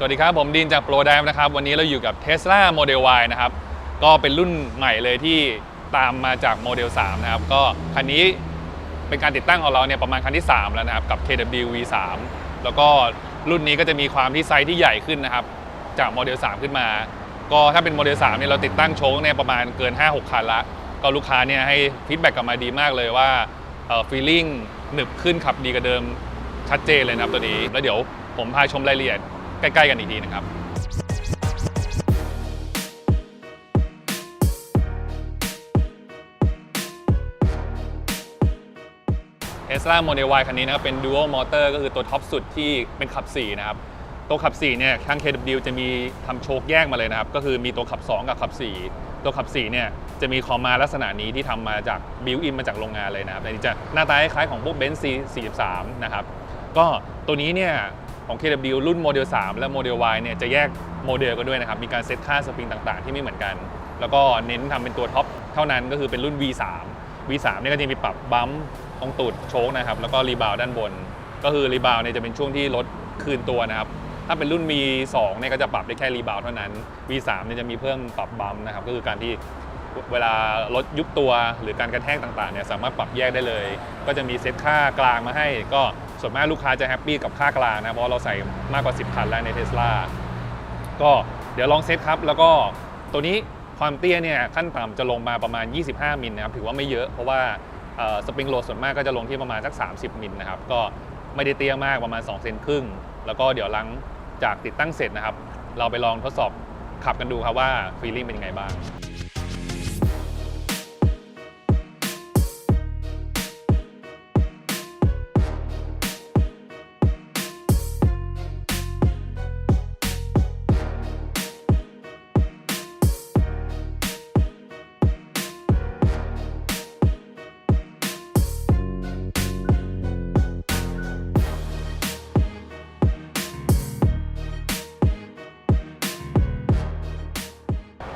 สวัสดีครับ ผมดินจาก Pro d i v e นะครับ วันนี้เราอยู่กับ Tesla Model Y นะครับ ก็เป็นรุ่นใหม่เลยที่ตามมาจาก Model 3นะครับ ก็คันนี้เป็นการติดตั้งของเราเนี่ยประมาณคันที่ 3 แล้วนะครับ กับ KW V3 แล้วก็รุ่นนี้ก็จะมีความที่ไซส์ที่ใหญ่ขึ้นนะครับ จาก Model 3ขึ้นมา ก็ถ้าเป็น Model 3เนี่ยเราติดตั้งโชคเนี่ยประมาณเกิน 5-6 คันละ ก็ลูกค้าเนี่ยให้ฟีดแบ็กกลับมาดีมากเลยว่าเอ่อฟีลลิ่งหนึบขึ้นขับดีกว่าเดิมชัดเจนเลยนะครับตัวนี้ แล้วเดี๋ยวผมพาชมรายละเอียด ใกล้ ๆ กันอีกทีนะครับ Tesla Model Y คันนี้นะครับเป็น Dual Motor ก็คือตัวท็อปสุดที่เป็นขับ 4 นะครับ ตัวขับ 4 เนี่ยทาง KW จะมีทำโชคแยกมาเลยนะครับ ก็คือมีตัวขับ 2 กับขับ 4 ตัวขับ 4 เนี่ยจะมีคอมมาลักษณะนี้ที่ทำมาจากบิวอินมาจากโรงงานเลยนะครับแต่นี่จะหน้าตาคล้ายๆของพวก Benz C43 นะครับ ก็ตัวนี้เนี่ย ของ KW รุ่นโมเดล 3 และโมเดล Y เนี่ยจะแยกโมเดลกันด้วยนะครับ มีการเซตค่าสปริงต่างๆ ที่ไม่เหมือนกัน แล้วก็เน้นทำเป็นตัวท็อปเท่านั้นก็คือเป็นรุ่น V3 V3 เนี่ยก็จะมีปรับบัมป์ตรงตูดโชคนะครับ แล้วก็รีบาวด้านบน ก็คือรีบาวเนี่ยจะเป็นช่วงที่รถคืนตัวนะครับ ถ้าเป็นรุ่น V2 เนี่ยก็จะปรับได้แค่รีบาวเท่านั้น V3 เนี่ยจะมีเพิ่มปรับบัมป์นะครับ ก็คือการที่เวลารถยุบตัวหรือการกระแทกต่างๆเนี่ยสามารถปรับแยกได้เลย ก็จะมีเซตค่ากลางมาให้ก็ ส่วนมากลูกค้าจะแฮปปี้กับค่ากลางนะ เพราะเราใส่มากกว่า 10 คันแล้วในเทสลาก็เดี๋ยวลองเซตครับ แล้วก็ตัวนี้ความเตี้ยเนี่ยขั้นต่ำจะลงมาประมาณ 25 มิลนะครับถือว่าไม่เยอะเพราะว่าสปริงโหลดส่วนมากก็จะลงที่ประมาณสัก 30 มิลนะครับก็ไม่ได้เตี้ยมากประมาณ 2 เซนครึ่ง แล้วก็เดี๋ยวหลังจากติดตั้งเสร็จนะครับ เราไปลองทดสอบขับกันดูครับว่าฟีลลิ่งเป็นยังไงบ้าง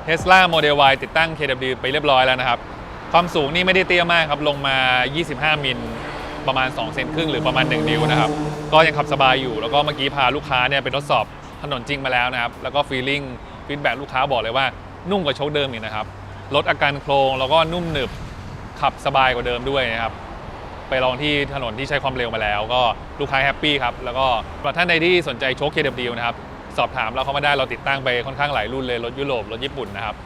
Tesla Model Y ติดตั้ง KW ไปเรียบร้อยแล้วนะครับ ความสูงนี่ไม่ได้เตี้ยมากครับ ลงมา 25 มิลประมาณ 2 เซนครึ่งหรือประมาณ 1 นิ้วนะครับ ก็ยังขับสบายอยู่ แล้วก็เมื่อกี้พาลูกค้าเนี่ยไปทดสอบถนนจริงมาแล้วนะครับ แล้วก็ฟีลลิ่งฟีดแบ็ลูกค้าบอกเลยว่านุ่มกว่าโชคเดิมอีกนะครับ ลดอาการโครงแล้วก็นุ่มหนึบขับสบายกว่าเดิมด้วยนะครับไปลองที่ถนนที่ใช้ความเร็วมาแล้ว ก็ลูกค้าแฮปปี้ครับแล้วก็ท่านใดที่สนใจโชค KW นะครับ สอบถามเราเข้ามาได้เราติดตั้งไปค่อนข้างหลายรุ่นเลยรถยุโรปรถญี่ปุ่นนะครับ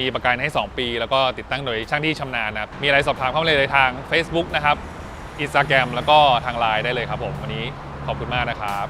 มีประกันให้ 2 ปี แล้วก็ติดตั้งโดยช่างที่ชำนาญนะครับมีอะไรสอบถามเข้ามาเลยทาง Facebook นะครับ Instagram แล้วก็ทาง Line ได้เลยครับผมวันนี้ขอบคุณมากนะครับ